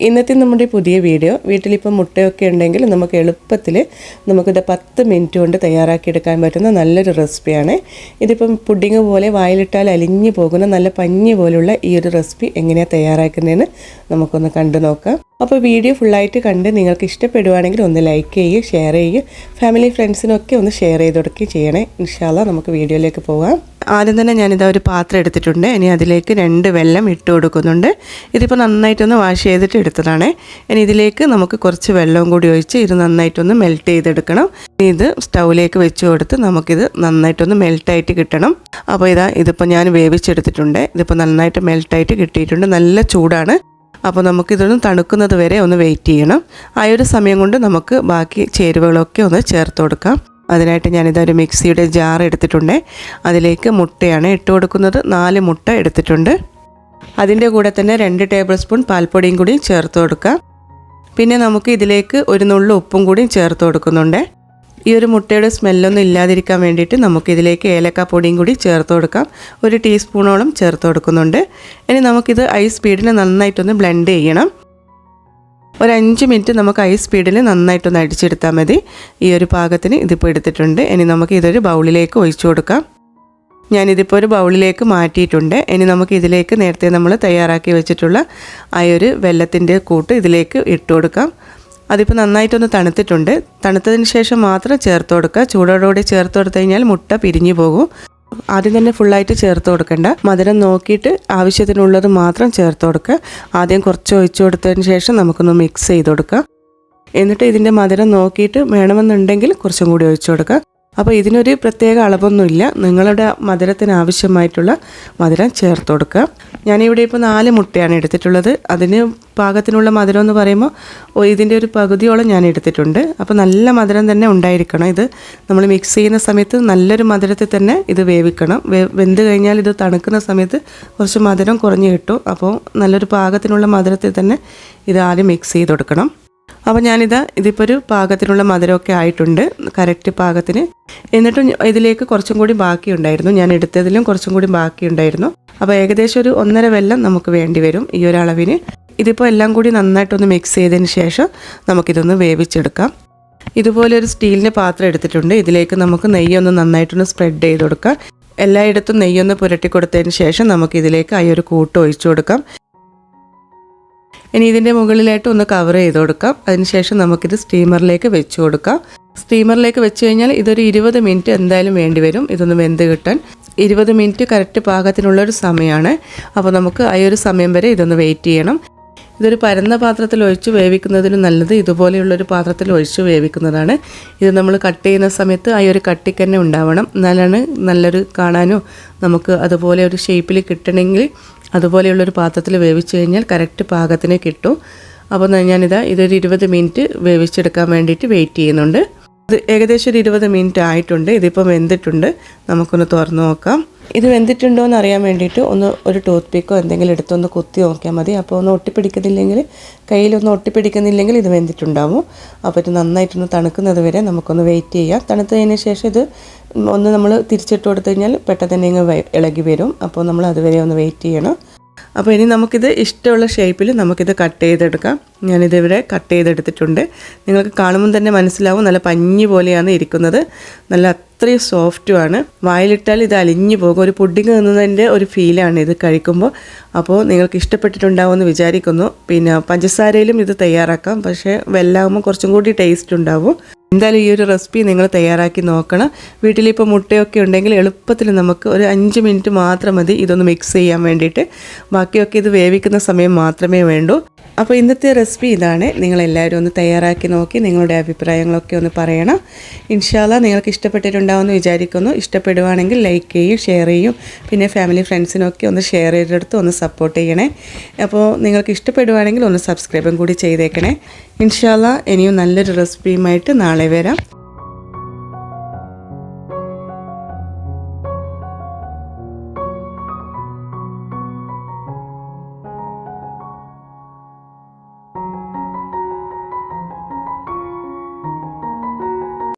ഇന്നത്തെ നമ്മുടെ പുതിയ വീഡിയോ വീട്ടിലിപ്പോൾ മുട്ടയൊക്കെ ഉണ്ടെങ്കിൽ നമുക്ക് എളുപ്പത്തിൽ നമുക്കിത് പത്ത് മിനിറ്റ് കൊണ്ട് തയ്യാറാക്കിയെടുക്കാൻ പറ്റുന്ന നല്ലൊരു റെസിപ്പിയാണ്. ഇതിപ്പം പുഡിങ് പോലെ വായിലിട്ടാൽ അലിഞ്ഞു പോകുന്ന നല്ല പഞ്ഞി പോലുള്ള ഈ ഒരു റെസിപ്പി എങ്ങനെയാണ് തയ്യാറാക്കുന്നതെന്ന് നമുക്കൊന്ന് കണ്ടു നോക്കാം. അപ്പോൾ വീഡിയോ ഫുള്ളായിട്ട് കണ്ട് നിങ്ങൾക്ക് ഇഷ്ടപ്പെടുവാണെങ്കിൽ ഒന്ന് ലൈക്ക് ചെയ്യുക ഷെയർ ചെയ്യുക ഫാമിലി ഫ്രണ്ട്സിനൊക്കെ ഒന്ന് ഷെയർ ചെയ്ത് കൊടുക്കുകയും ചെയ്യണേ. ഇൻഷാല്ല നമുക്ക് വീഡിയോയിലേക്ക് പോകാം. ആദ്യം തന്നെ ഞാനിതാ ഒരു പാത്രം എടുത്തിട്ടുണ്ട്. ഇനി അതിലേക്ക് രണ്ട് വെള്ളം ഇട്ട് കൊടുക്കുന്നുണ്ട്. ഇതിപ്പോൾ നന്നായിട്ടൊന്ന് വാഷ് ചെയ്തിട്ട് എടുത്തതാണ്. ഇനി ഇതിലേക്ക് നമുക്ക് കുറച്ച് വെള്ളവും കൂടി ഒഴിച്ച് ഇത് നന്നായിട്ടൊന്ന് മെൽറ്റ് ചെയ്തെടുക്കണം. ഇനി ഇത് സ്റ്റൗവിലേക്ക് വെച്ച് കൊടുത്ത് നമുക്കിത് നന്നായിട്ടൊന്ന് മെൽറ്റായിട്ട് കിട്ടണം. അപ്പോൾ ഇതാ ഇതിപ്പോൾ ഞാൻ വേവിച്ചെടുത്തിട്ടുണ്ട്. ഇതിപ്പോൾ നന്നായിട്ട് മെൽറ്റായിട്ട് കിട്ടിയിട്ടുണ്ട്. നല്ല ചൂടാണ്. അപ്പോൾ നമുക്കിതൊന്ന് തണുക്കുന്നത് വരെ ഒന്ന് വെയിറ്റ് ചെയ്യണം. ആ ഒരു സമയം കൊണ്ട് നമുക്ക് ബാക്കി ചേരുവകളൊക്കെ ഒന്ന് ചേർത്ത് കൊടുക്കാം. അതിനായിട്ട് ഞാനിതൊരു മിക്സിയുടെ ജാർ എടുത്തിട്ടുണ്ട്. അതിലേക്ക് മുട്ടയാണ് ഇട്ട് കൊടുക്കുന്നത്. നാല് മുട്ട എടുത്തിട്ടുണ്ട്. അതിന്റെ കൂടെ തന്നെ രണ്ട് ടേബിൾ സ്പൂൺ പാൽപ്പൊടിയും കൂടി ചേർത്ത് കൊടുക്കാം പിന്നെ നമുക്ക് ഇതിലേക്ക് ഒരു നുള്ളു ഉപ്പും കൂടി ചേർത്ത് കൊടുക്കുന്നുണ്ട്. ഈ ഒരു മുട്ടയുടെ സ്മെല്ലൊന്നും ഇല്ലാതിരിക്കാൻ വേണ്ടിയിട്ട് നമുക്കിതിലേക്ക് ഏലക്കാപ്പൊടിയും കൂടി ചേർത്ത് കൊടുക്കാം. ഒരു ടീസ്പൂണോളം ചേർത്ത് കൊടുക്കുന്നുണ്ട്. ഇനി നമുക്കിത് ഐ സ്പീഡിൽ നന്നായിട്ടൊന്ന് ബ്ലെൻഡ് ചെയ്യണം. ഒരു അഞ്ച് മിനിറ്റ് നമുക്ക് ഹൈ സ്പീഡിൽ നന്നായിട്ടൊന്ന് അടിച്ചെടുത്താൽ മതി. ഈ ഒരു പാകത്തിന് ഇതിപ്പോൾ എടുത്തിട്ടുണ്ട്. ഇനി നമുക്ക് ഇതൊരു ബൗളിലേക്ക് ഒഴിച്ചു കൊടുക്കാം. ഞാനിതിപ്പോൾ ഒരു ബൗളിലേക്ക് മാറ്റിയിട്ടുണ്ട്. ഇനി നമുക്ക് ഇതിലേക്ക് നേരത്തെ നമ്മൾ തയ്യാറാക്കി വെച്ചിട്ടുള്ള ആ ഒരു വെള്ളത്തിന്റെ കൂട്ട് ഇതിലേക്ക് ഇട്ട് കൊടുക്കാം. അതിപ്പോൾ നന്നായിട്ടൊന്ന് തണുത്തിട്ടുണ്ട്. തണുത്തതിന് ശേഷം മാത്രം ചേർത്ത് കൊടുക്കുക. ചൂടോടുകൂടി ചേർത്ത് കൊടുത്തു കഴിഞ്ഞാൽ മുട്ട പിരിഞ്ഞു പോകും. ആദ്യം തന്നെ ഫുള്ളായിട്ട് ചേർത്ത് കൊടുക്കേണ്ട. മധുരം നോക്കിയിട്ട് ആവശ്യത്തിനുള്ളത് മാത്രം ചേർത്ത് കൊടുക്കുക. ആദ്യം കുറച്ച് ഒഴിച്ചു കൊടുത്തതിന് ശേഷം നമുക്കൊന്ന് മിക്സ് ചെയ്ത് കൊടുക്കുക. എന്നിട്ട് ഇതിന്റെ മധുരം നോക്കിയിട്ട് വേണമെന്നുണ്ടെങ്കിൽ കുറച്ചും കൂടി ഒഴിച്ചു കൊടുക്കുക. അപ്പോൾ ഇതിനൊരു പ്രത്യേക അളവൊന്നുമില്ല. നിങ്ങളുടെ മധുരത്തിന് ആവശ്യമായിട്ടുള്ള മധുരം ചേർത്ത് കൊടുക്കുക. ഞാനിവിടെ ഇപ്പോൾ നാല് മുട്ടയാണ് എടുത്തിട്ടുള്ളത്. അതിന് പാകത്തിനുള്ള മധുരം എന്ന് പറയുമ്പോൾ ഇതിന്റെ ഒരു പകുതിയോളം ഞാൻ എടുത്തിട്ടുണ്ട്. അപ്പോൾ നല്ല മധുരം തന്നെ ഉണ്ടായിരിക്കണം ഇത്. നമ്മൾ മിക്സ് ചെയ്യുന്ന സമയത്ത് നല്ലൊരു മധുരത്തിൽ തന്നെ ഇത് വേവിക്കണം. വെന്ത് കഴിഞ്ഞാൽ ഇത് തണുക്കുന്ന സമയത്ത് കുറച്ച് മധുരം കുറഞ്ഞ് കിട്ടും. അപ്പോൾ നല്ലൊരു പാകത്തിനുള്ള മധുരത്തിൽ തന്നെ ഇത് ആദ്യം മിക്സ് ചെയ്ത് കൊടുക്കണം. അപ്പോൾ ഞാനിത് ഇതിപ്പോൾ ഒരു പാകത്തിനുള്ള മധുരമൊക്കെ ആയിട്ടുണ്ട് കറക്റ്റ് പാകത്തിന്. എന്നിട്ടും ഇതിലേക്ക് കുറച്ചും കൂടി ബാക്കി ഉണ്ടായിരുന്നു ഞാൻ എടുത്തതിലും കുറച്ചും കൂടി ബാക്കി ഉണ്ടായിരുന്നു അപ്പോൾ ഏകദേശം ഒരു ഒന്നര വെല്ലം നമുക്ക് വേണ്ടി വരും ഈ ഒരു അളവിന്. ഇതിപ്പോൾ എല്ലാം കൂടി നന്നായിട്ടൊന്ന് മിക്സ് ചെയ്തതിന് ശേഷം നമുക്കിതൊന്ന് വേവിച്ചെടുക്കാം. ഇതുപോലെ ഒരു സ്റ്റീലിന്റെ പാത്രം എടുത്തിട്ടുണ്ട്. ഇതിലേക്ക് നമുക്ക് നെയ്യൊന്ന് നന്നായിട്ടൊന്ന് സ്പ്രെഡ് ചെയ്ത് കൊടുക്കാം. എല്ലായിടത്തും നെയ്യൊന്ന് പുരട്ടി കൊടുത്തതിന് ശേഷം നമുക്കിതിലേക്ക് ആ ഒരു കൂട്ട് ഒഴിച്ചു കൊടുക്കാം. ഇനി ഇതിന്റെ മുകളിലായിട്ട് ഒന്ന് കവർ ചെയ്ത് കൊടുക്കാം. അതിനുശേഷം നമുക്കിത് സ്റ്റീമറിലേക്ക് വെച്ച് കൊടുക്കാം. സ്റ്റീമറിലേക്ക് വെച്ച് കഴിഞ്ഞാൽ ഇതൊരു ഇരുപത് മിനിറ്റ് എന്തായാലും വേണ്ടി വരും. ഇതൊന്ന് വെന്ത് കിട്ടാൻ. ഇരുപത് മിനിറ്റ് കറക്റ്റ് പാകത്തിനുള്ളൊരു സമയമാണ്. അപ്പോൾ നമുക്ക് ആ ഒരു സമയം വരെ ഇതൊന്ന് വെയിറ്റ് ചെയ്യണം. ഇതൊരു പരന്ന പാത്രത്തിൽ ഒഴിച്ച് വേവിക്കുന്നതിന് നല്ലത് ഇതുപോലെയുള്ളൊരു പാത്രത്തിൽ ഒഴിച്ച് വേവിക്കുന്നതാണ്. ഇത് നമ്മൾ കട്ട് ചെയ്യുന്ന സമയത്ത് ആ ഒരു കട്ടിക്ക് തന്നെ ഉണ്ടാവണം. എന്നാലാണ് നല്ലൊരു കാണാനോ നമുക്ക് അതുപോലെ ഒരു ഷേപ്പിൽ കിട്ടണമെങ്കിൽ അതുപോലെയുള്ളൊരു പാത്രത്തിൽ വേവിച്ച് കഴിഞ്ഞാൽ കറക്റ്റ് പാകത്തിന് കിട്ടും. അപ്പോൾ ഞാനിതാ ഇതൊരു ഇരുപത് മിനിറ്റ് വേവിച്ചെടുക്കാൻ വേണ്ടിയിട്ട് വെയിറ്റ് ചെയ്യുന്നുണ്ട്. ഇത് ഏകദേശം ഒരു ഇരുപത് മിനിറ്റ് ആയിട്ടുണ്ട്. ഇതിപ്പം വെന്തിട്ടുണ്ട്. നമുക്കൊന്ന് തുറന്നു നോക്കാം. ഇത് വെന്തിട്ടുണ്ടോ എന്ന് അറിയാൻ വേണ്ടിയിട്ട് ഒന്ന് ഒരു ടൂത്ത് പിക്കോ എന്തെങ്കിലും എടുത്തൊന്ന് കുത്തി നോക്കിയാൽ മതി. അപ്പോൾ ഒന്ന് ഒട്ടിപ്പിടിക്കുന്നില്ലെങ്കിൽ കയ്യിലൊന്ന് ഒട്ടിപ്പിടിക്കുന്നില്ലെങ്കിൽ ഇത് വെന്തിട്ടുണ്ടാവും. അപ്പോൾ ഇത് നന്നായിട്ടൊന്ന് തണുക്കുന്നത് വരെ നമുക്കൊന്ന് വെയിറ്റ് ചെയ്യാം. തണുത്തതിന് ശേഷം ഇത് ഒന്ന് നമ്മൾ തിരിച്ചിട്ട് കൊടുത്തു കഴിഞ്ഞാൽ പെട്ടെന്ന് തന്നെ ഇങ്ങ് ഇളകി വരും. അപ്പോൾ നമ്മൾ അതുവരെ ഒന്ന് വെയിറ്റ് ചെയ്യണം. അപ്പോൾ ഇനി നമുക്കിത് ഇഷ്ടമുള്ള ഷേപ്പിൽ നമുക്കിത് കട്ട് ചെയ്തെടുക്കാം. ഞാനിതിവിടെ കട്ട് ചെയ്തെടുത്തിട്ടുണ്ട്. നിങ്ങൾക്ക് കാണുമ്പോൾ തന്നെ മനസ്സിലാവും നല്ല പഞ്ഞി പോലെയാണ് ഇരിക്കുന്നത്. നല്ല അത്രയും സോഫ്റ്റുമാണ് വായിലിട്ടാൽ ഇത് അലിഞ്ഞു പോകും. ഒരു പുഡിങ് തിന്നുന്നതിന്റെ ഒരു ഫീലാണ് ഇത് കഴിക്കുമ്പോൾ. അപ്പോൾ നിങ്ങൾക്ക് ഇഷ്ടപ്പെട്ടിട്ടുണ്ടാവുമെന്ന് വിചാരിക്കുന്നു. പിന്നെ പഞ്ചസാരയിലും ഇത് തയ്യാറാക്കാം. പക്ഷേ വെല്ലാകുമ്പോൾ കുറച്ചും കൂടി ടേസ്റ്റ് ഉണ്ടാവും. എന്തായാലും ഈ ഒരു റെസിപ്പി നിങ്ങൾ തയ്യാറാക്കി നോക്കണം. വീട്ടിലിപ്പോൾ മുട്ടയൊക്കെ ഉണ്ടെങ്കിൽ എളുപ്പത്തിൽ നമുക്ക് ഒരു അഞ്ച് മിനിറ്റ് മാത്രം മതി ഇതൊന്ന് മിക്സ് ചെയ്യാൻ വേണ്ടിയിട്ട്. ബാക്കിയൊക്കെ ഇത് വേവിക്കുന്ന സമയം മാത്രമേ വേണ്ടൂ. അപ്പോൾ ഇന്നത്തെ റെസിപ്പി ഇതാണ്. നിങ്ങളെല്ലാവരും ഒന്ന് തയ്യാറാക്കി നോക്കി നിങ്ങളുടെ അഭിപ്രായങ്ങളൊക്കെ ഒന്ന് പറയണം. ഇൻഷാല്ല നിങ്ങൾക്ക് ഇഷ്ടപ്പെട്ടിട്ടുണ്ടാവുമെന്ന് വിചാരിക്കുന്നു. ഇഷ്ടപ്പെടുവാണെങ്കിൽ ലൈക്ക് ചെയ്യും ഷെയർ ചെയ്യും. പിന്നെ ഫാമിലി ഫ്രണ്ട്സിനൊക്കെ ഒന്ന് ഷെയർ ചെയ്തെടുത്ത് ഒന്ന് സപ്പോർട്ട് ചെയ്യണേ. അപ്പോൾ നിങ്ങൾക്ക് ഇഷ്ടപ്പെടുവാണെങ്കിൽ ഒന്ന് സബ്സ്ക്രൈബും കൂടി ചെയ്തേക്കണേ. ഇൻഷാല്ല ഇനിയും നല്ലൊരു റെസിപ്പിയുമായിട്ട് നാളെ വരാം.